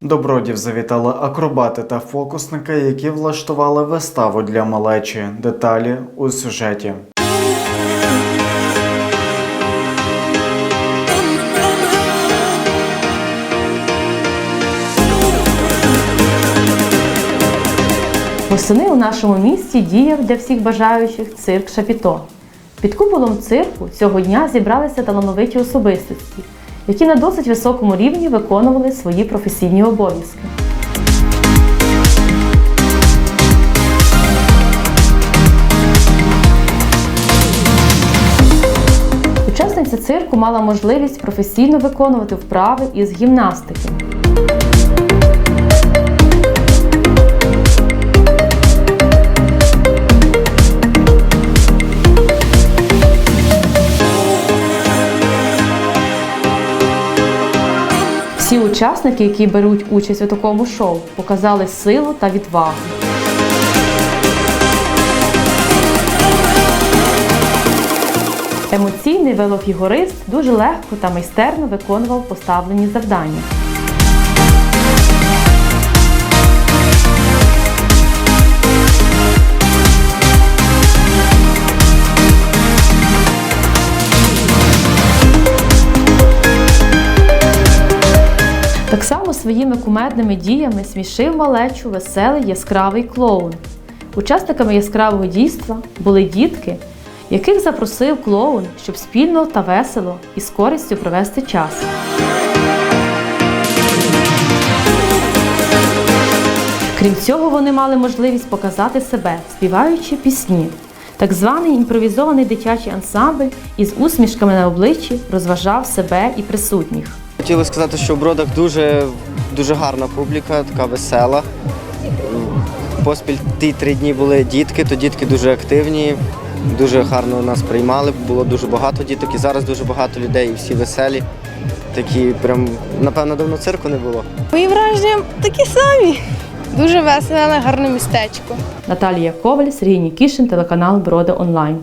До Бродів завітали акробати та фокусники, які влаштували виставу для малечі. Деталі у сюжеті. Восени у нашому місті діяв для всіх бажаючих цирк Шапіто. Під куполом цирку цього дня зібралися талановиті особистості, які на досить високому рівні виконували свої професійні обов'язки. Учасниця цирку мала можливість професійно виконувати вправи із гімнастики. Всі учасники, які беруть участь у такому шоу, показали силу та відвагу. Емоційний велофігурист дуже легко та майстерно виконував поставлені завдання. Своїми кумедними діями смішив малечу веселий яскравий клоун. Учасниками яскравого дійства були дітки, яких запросив клоун, щоб спільно та весело і з користю провести час. Крім цього, вони мали можливість показати себе, співаючи пісні. Так званий імпровізований дитячий ансамбль із усмішками на обличчі розважав себе і присутніх. Хотіли сказати, що в Бродах дуже, дуже гарна публіка, така весела. Поспіль ті три дні були дітки, то дітки дуже активні, дуже гарно нас приймали, було дуже багато діток і зараз дуже багато людей, і всі веселі. Такі прям, напевно, давно цирку не було. Мої враження такі самі. Дуже веселе, гарне містечко. Наталія Коваль, Сергій Нікішин, телеканал Броди Онлайн.